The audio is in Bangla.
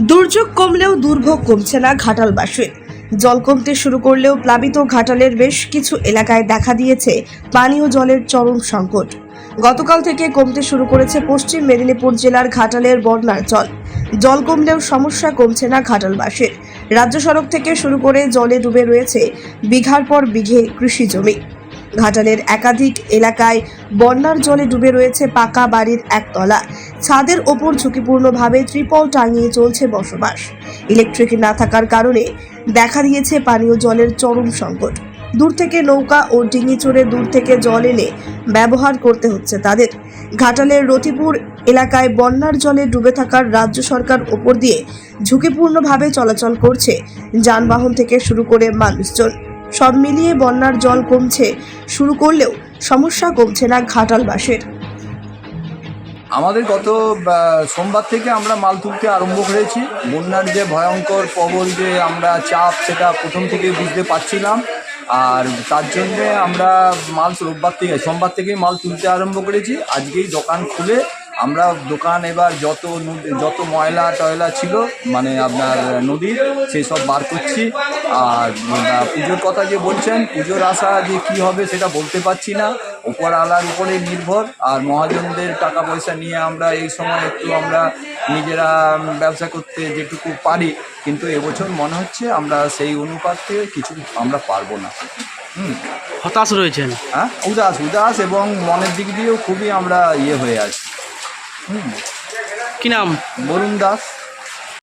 দুর্যোগ কমলেও দুর্ভোগ কমছে না ঘাটালবাসীর। জল কমতে শুরু করলেও প্লাবিত ঘাটালের বেশ কিছু এলাকায় দেখা দিয়েছে পানীয় জলের চরম সংকট। গতকাল থেকে কমতে শুরু করেছে পশ্চিম মেদিনীপুর জেলার ঘাটালের বন্যার জল। জল কমলেও সমস্যা কমছে না ঘাটালবাসীর। রাজ্য সড়ক থেকে শুরু করে জলে ডুবে রয়েছে বিঘার পর বিঘে কৃষি জমি। ঘাটালের একাধিক এলাকায় বন্যার জলে ডুবে রয়েছে পাকা বাড়ির একতলা। ছাদের ওপর ঝুঁকিপূর্ণভাবে ত্রিপল টাঙিয়ে চলছে বসবাস। ইলেকট্রিক না থাকার কারণে দেখা দিয়েছে পানীয় জলের চরম সংকট। দূর থেকে নৌকা ও ডিঙি চড়ে দূর থেকে জল এনে ব্যবহার করতে হচ্ছে তাদের। ঘাটালের রতিপুর এলাকায় বন্যার জলে ডুবে থাকার রাজ্য সরকার ওপর দিয়ে ঝুঁকিপূর্ণভাবে চলাচল করছে। যানবাহন থেকে শুরু করে মানুষজন। সব মিলিয়ে বন্যার জল কমছে শুরু করলেও সমস্যা কমছে না ঘাটালবাসের। আমাদের গত সোমবার থেকে আমরা মাল তুলতে আরম্ভ করেছি। বন্যার যে ভয়ঙ্কর প্রবল যে আমরা চাপ, সেটা প্রথম থেকে বুঝতে পারছিলাম। আর তার জন্যে আমরা মাল রোববার থেকে, সোমবার থেকেই মাল তুলতে আরম্ভ করেছি। আজকেই দোকান খুলে আমরা দোকান এবার যত নদী- যত ময়লা টয়লা ছিল মানে আপনার নদীর সেই সব বার করছি। আর পুজোর কথা যে বলছেন পুজোর আশা যে কি হবে সেটা বলতে পারছি না। উপর আলার উপরে নির্ভর আর মহাজনদের টাকা পয়সা নিয়ে আমরা এই সময় একটু আমরা নিজেরা ব্যবসা করতে যেটুকু পারি কিন্তু এবছর মনে হচ্ছে আমরা সেই অনুপাতে কিছু আমরা পারব না। হুম। হতাশ রয়েছেন? হ্যাঁ উদাস উদাস এবং মনের দিক দিয়েও খুবই আমরা ইয়ে হয়ে আছি। কি নাম? বরুণ দাস।